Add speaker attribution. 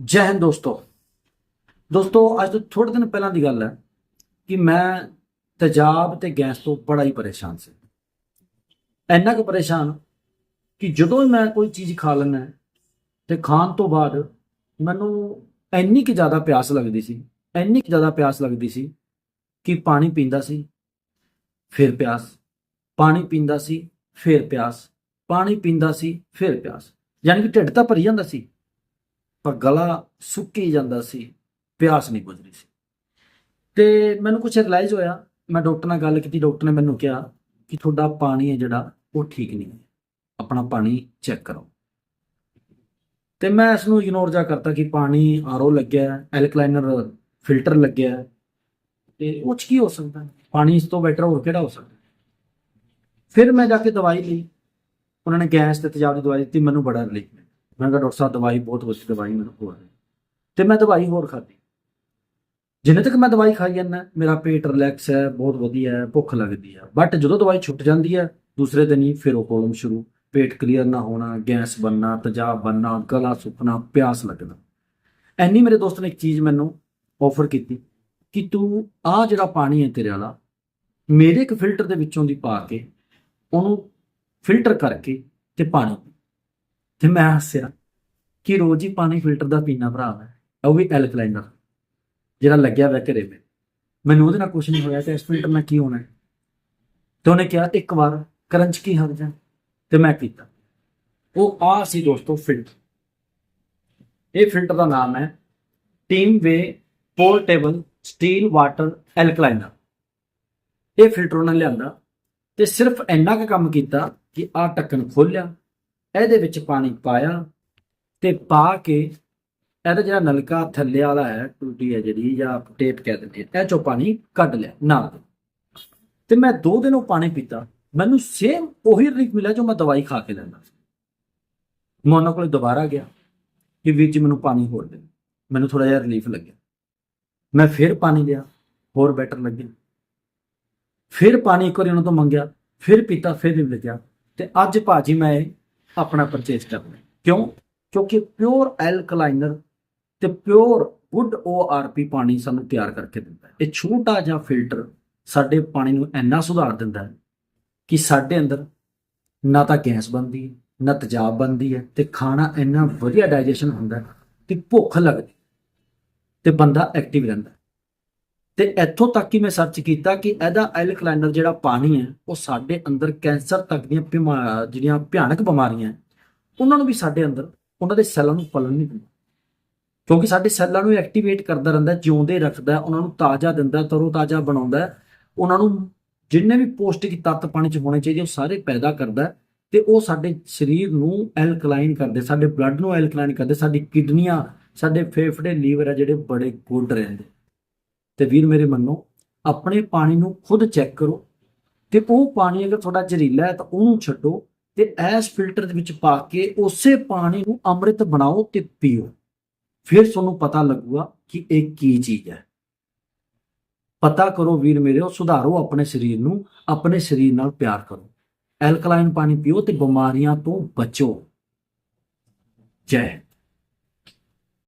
Speaker 1: ਜੈ ਹਿੰਦ ਦੋਸਤੋ। ਦੋਸਤੋ, ਅੱਜ ਤੋਂ ਥੋੜੇ ਦਿਨ ਪਹਿਲਾਂ ਦੀ ਗੱਲ ਹੈ ਕਿ ਮੈਂ ਤੇਜ਼ਾਬ ਤੇ ਗੈਸ ਤੋਂ ਬੜਾ ਹੀ ਪਰੇਸ਼ਾਨ ਸੀ। ਇੰਨਾ ਕੁ ਪਰੇਸ਼ਾਨ ਕਿ ਜਦੋਂ ਵੀ ਮੈਂ ਕੋਈ ਚੀਜ਼ ਖਾ ਲੈਣਾ ਤੇ ਖਾਣ ਤੋਂ ਬਾਅਦ ਮੈਨੂੰ ਇੰਨੀ ਕਿ ਜ਼ਿਆਦਾ ਪਿਆਸ ਲੱਗਦੀ ਸੀ, ਇੰਨੀ ਕਿ ਜ਼ਿਆਦਾ ਪਿਆਸ ਲੱਗਦੀ ਸੀ ਕਿ ਪਾਣੀ ਪੀਂਦਾ ਸੀ, ਫਿਰ ਪਿਆਸ, ਪਾਣੀ ਪੀਂਦਾ ਸੀ, ਫਿਰ ਪਿਆਸ, ਪਾਣੀ ਪੀਂਦਾ ਸੀ, ਫਿਰ ਪਿਆਸ। ਯਾਨੀ ਕਿ ਢਿੱਡ ਤਾਂ ਭਰੀ ਜਾਂਦਾ ਸੀ। ਪਰ ਗਲਾ ਸੁੱਕੀ ਜਾਂਦਾ ਸੀ, ਪਿਆਸ ਨਹੀਂ ਬੁਝ ਰਹੀ ਸੀ। ਤੇ ਮੈਨੂੰ ਕੁਝ ਰਿਅਲਾਈਜ਼ ਹੋਇਆ। ਮੈਂ ਡਾਕਟਰ ਨਾਲ ਗੱਲ ਕੀਤੀ। ਡਾਕਟਰ ਨੇ ਮੈਨੂੰ ਕਿਹਾ ਕਿ ਤੁਹਾਡਾ ਪਾਣੀ ਹੈ ਜਿਹੜਾ, ਉਹ ਠੀਕ ਨਹੀਂ ਹੈ। ਆਪਣਾ ਪਾਣੀ ਚੈੱਕ ਕਰੋ। ਤੇ ਮੈਂ ਇਸ ਨੂੰ ਇਗਨੋਰ ਜਾ ਕਰਤਾ ਕਿ ਪਾਣੀ ਆਰਓ ਲੱਗਿਆ ਐਲਕਲਾਈਨਰ ਫਿਲਟਰ ਲੱਗਿਆ ਹੈ। ਤੇ ਉਹ 'ਚ ਕੀ ਹੋ ਸਕਦਾ ਪਾਣੀ ਇਸ ਤੋਂ ਬੈਟਰ ਹੋਰ ਕਿਹੜਾ ਹੋ ਸਕਦਾ ਫਿਰ ਮੈਂ ਜਾ ਕੇ ਦਵਾਈ ਲਈ। ਉਹਨਾਂ ਨੇ ਗੈਸ ਤੇ ਤੇਜ਼ਾਬ ਦੀ ਦਵਾਈ ਦਿੱਤੀ। ਮੈਨੂੰ ਬੜਾ ਰਿਲੀਫ ਮੈਂ ਕਿਹਾ, ਡਾਕਟਰ ਸਾਹਿਬ, ਦਵਾਈ ਬਹੁਤ ਵਧੀਆ ਦਵਾਈ ਮੈਨੂੰ ਹੋਰ ਦੇ ਤੇ ਮੈਂ ਦਵਾਈ ਹੋਰ ਖਾਧੀ। ਜਿੰਨੇ ਤੱਕ ਮੈਂ ਦਵਾਈ ਖਾਈ ਜਾਂਦਾ, ਮੇਰਾ ਪੇਟ ਰਿਲੈਕਸ ਹੈ, ਬਹੁਤ ਵਧੀਆ ਹੈ, ਭੁੱਖ ਲੱਗਦੀ ਹੈ। ਬਟ ਜਦੋਂ ਦਵਾਈ ਛੁੱਟ ਜਾਂਦੀ ਹੈ, ਦੂਸਰੇ ਦਿਨ ਹੀ ਫਿਰ ਉਹ ਪ੍ਰੋਬਲਮ ਸ਼ੁਰੂ। ਪੇਟ ਕਲੀਅਰ ਨਾ ਹੋਣਾ, ਗੈਸ ਬਣਨਾ, ਤਜਾਬ ਬਣਨਾ, ਗਲਾ ਸੁੱਕਣਾ, ਪਿਆਸ ਲੱਗਣਾ। ਐਨੀ ਮੇਰੇ ਦੋਸਤ ਨੇ ਇੱਕ ਚੀਜ਼ ਮੈਨੂੰ ਆਫਰ ਕੀਤੀ ਕਿ ਤੂੰ ਆ ਜਿਹੜਾ ਪਾਣੀ ਹੈ ਤੇਰੇ ਵਾਲਾ, ਮੇਰੇ ਇੱਕ ਫਿਲਟਰ ਦੇ ਵਿੱਚੋਂ ਦੀ ਪਾ ਕੇ, ਉਹਨੂੰ ਫਿਲਟਰ ਕਰਕੇ ਤੇ ਪਾਣੀ ਤੇ ਮੈਂ ਹੱਸਿਆ ਕਿ ਰੋਜ਼ ਹੀ ਪਾਣੀ ਫਿਲਟਰ ਦਾ ਪੀਣਾ ਭਰਾ ਮੈਂ, ਉਹ ਵੀ ਐਲਕਲਾਈਨਰ ਜਿਹੜਾ ਲੱਗਿਆ ਹੋਇਆ ਘਰੇ ਮੇ। ਮੈਨੂੰ ਉਹਦੇ ਨਾਲ ਕੁਝ ਨਹੀਂ ਹੋਇਆ ਤੇ ਇਸ ਫਿਲਟਰ ਨਾਲ ਕੀ ਹੋਣਾ ਹੈ? ਤੇ ਉਹਨੇ ਕਿਹਾ ਇੱਕ ਵਾਰ ਕਰੰਚ ਕੀ ਹਟ ਜਾ? ਤੇ ਮੈਂ ਕੀਤਾ। ਉਹ ਆ ਸੀ ਦੋਸਤੋ ਫਿਲਟਰ। ਇਹ ਫਿਲਟਰ ਦਾ ਨਾਮ ਹੈ team way portable steel water alkaliner ਇਹ ਫਿਲਟਰ ਉਹਨਾਂ ਲਿਆਂਦਾ ਤੇ ਸਿਰਫ ਇੰਨਾ ਕੁ ਕੰਮ ਕੀਤਾ ਕਿ ਆ ਢੱਕਣ ਖੋਲਿਆ ਇਹਦੇ ਵਿੱਚ ਪਾਣੀ ਪਾਇਆ ਤੇ ਪਾ ਕੇ ਇਹਦਾ ਜਿਹੜਾ ਨਲਕਾ ਥੱਲੇ ਵਾਲਾ ਹੈ, ਟੂਟੀ ਹੈ ਜਿਹੜੀ, ਜਾਂ ਟੇਪ ਕਹਿ ਦਿੰਦੇ ਇਹ ਚੋਂ ਪਾਣੀ ਕੱਢ ਲਿਆ, ਨਾਲ ਦੇ। ਤੇ ਮੈਂ ਦੋ ਦਿਨ ਉਹ ਪਾਣੀ ਪੀਤਾ। ਮੈਨੂੰ ਸੇਮ ਉਹੀ ਰਿਲੀਫ ਮਿਲਿਆ ਜੋ ਮੈਂ ਦਵਾਈ ਖਾ ਕੇ ਲੈਂਦਾ ਸੀ। ਮੈਂ ਉਹਨਾਂ ਕੋਲ ਦੁਬਾਰਾ ਗਿਆ ਕਿ ਵੀਰ ਜੀ ਮੈਨੂੰ ਪਾਣੀ ਹੋਰ ਦੇ ਮੈਨੂੰ ਥੋੜਾ ਜਿਹਾ ਰਿਲੀਫ ਲੱਗਿਆ। ਮੈਂ ਫਿਰ ਪਾਣੀ ਲਿਆ, ਹੋਰ ਬੈਟਰ ਲੱਗਿਆ ਫਿਰ ਪਾਣੀ ਇੱਕ ਵਾਰੀ ਉਹਨਾਂ ਤੋਂ ਮੰਗਿਆ, ਫਿਰ ਪੀਤਾ, ਫਿਰ ਨਹੀਂ ਲੱਗਿਆ ਤੇ ਅੱਜ ਭਾਜੀ ਮੈਂ ਆਪਣਾ ਪਰਚੇਸ ਕਰਨਾ। ਕਿਉਂ? ਕਿਉਂਕਿ ਪਿਓਰ ਐਲਕਲਾਈਨਰ ਤੇ ਪਿਓਰ ਗੁੱਡ ORP ਪਾਣੀ ਸਾਨੂੰ ਤਿਆਰ ਕਰਕੇ ਦਿੰਦਾ ਹੈ। ਇਹ ਛੋਟਾ ਜਿਹਾ ਫਿਲਟਰ ਸਾਡੇ ਪਾਣੀ ਨੂੰ ਇੰਨਾ ਸੁਧਾਰ ਦਿੰਦਾ ਹੈ ਕਿ ਸਾਡੇ ਅੰਦਰ ਨਾ ਤਾਂ ਗੈਸ ਬਣਦੀ ਹੈ, ਨਾ ਤੇਜ਼ਾਬ ਬਣਦੀ ਹੈ ਤੇ ਖਾਣਾ ਇੰਨਾ ਵਧੀਆ ਡਾਈਜੈਸ਼ਨ ਹੁੰਦਾ ਕਿ ਭੁੱਖ ਲੱਗਦੀ ਤੇ ਬੰਦਾ ਐਕਟਿਵ ਰਹਿੰਦਾ ਤੇ ਇੱਥੋਂ ਤੱਕ ਕਿ ਮੈਂ ਸਰਚ ਕੀਤਾ ਕਿ ਇਹਦਾ ਐਲਕਲਾਈਨਰ ਜਿਹੜਾ ਪਾਣੀ ਹੈ, ਉਹ ਸਾਡੇ ਅੰਦਰ ਕੈਂਸਰ ਤੱਕ ਦੀਆਂ ਬਿਮਾ- ਜਿਹੜੀਆਂ ਭਿਆਨਕ ਬਿਮਾਰੀਆਂ ਉਹਨਾਂ ਨੂੰ ਵੀ ਸਾਡੇ ਅੰਦਰ, ਉਹਨਾਂ ਦੇ ਸੈੱਲਾਂ ਨੂੰ ਪਲਣ ਨਹੀਂ ਦਿੰਦਾ। ਕਿਉਂਕਿ ਸਾਡੇ ਸੈੱਲਾਂ ਨੂੰ ਐਕਟੀਵੇਟ ਕਰਦਾ ਰਹਿੰਦਾ ਜਿਉਂਦੇ ਰੱਖਦਾ ਉਹਨਾਂ ਨੂੰ ਤਾਜ਼ਾ ਦਿੰਦਾ ਤਰੋ ਤਾਜ਼ਾ ਬਣਾਉਂਦਾ ਉਹਨਾਂ ਨੂੰ ਜਿੰਨੇ ਵੀ ਪੌਸ਼ਟਿਕ ਤੱਤ ਪਾਣੀ 'ਚ ਹੋਣੇ ਚਾਹੀਦੇ ਉਹ ਸਾਰੇ ਪੈਦਾ ਕਰਦਾ ਹੈ ਤੇ ਉਹ ਸਾਡੇ ਸਰੀਰ ਨੂੰ ਐਲਕਲਾਈਨ ਕਰਦੇ ਸਾਡੇ ਬਲੱਡ ਨੂੰ ਐਲਕਲਾਈਨ ਕਰਦੇ ਸਾਡੀ ਕਿਡਨੀਆਂ, ਸਾਡੇ ਫੇਫੜੇ, ਲੀਵਰ ਆ ਜਿਹੜੇ ਬੜੇ ਗੁੱਡ ਰਹਿੰਦੇ ਤੇ ਵੀਰ ਮੇਰੇ ਮੰਨੋ, ਆਪਣੇ ਪਾਣੀ ਨੂੰ ਖੁਦ ਚੈੱਕ ਕਰੋ ਤੇ ਉਹ ਪਾਣੀ ਅਗਰ ਤੁਹਾਡਾ ਜ਼ਹਿਰੀਲਾ ਹੈ ਤਾਂ ਉਹਨੂੰ ਛੱਡੋ ਤੇ ਐਸ ਫਿਲਟਰ ਦੇ ਵਿੱਚ ਪਾ ਕੇ ਉਸੇ ਪਾਣੀ ਨੂੰ ਅੰਮ੍ਰਿਤ ਬਣਾਓ ਤੇ ਪੀਓ। ਫਿਰ ਤੁਹਾਨੂੰ ਪਤਾ ਲੱਗੂਗਾ ਕਿ ਇਹ ਕੀ ਚੀਜ਼ ਹੈ। ਪਤਾ ਕਰੋ ਵੀਰ ਮੇਰੇ ਉਹ ਸੁਧਾਰੋ ਆਪਣੇ ਸਰੀਰ ਨੂੰ, ਆਪਣੇ ਸਰੀਰ ਨਾਲ ਪਿਆਰ ਕਰੋ। ਐਲਕਲਾਈਨ ਪਾਣੀ ਪੀਓ ਤੇ ਬਿਮਾਰੀਆਂ ਤੋਂ ਬਚੋ। ਜੈ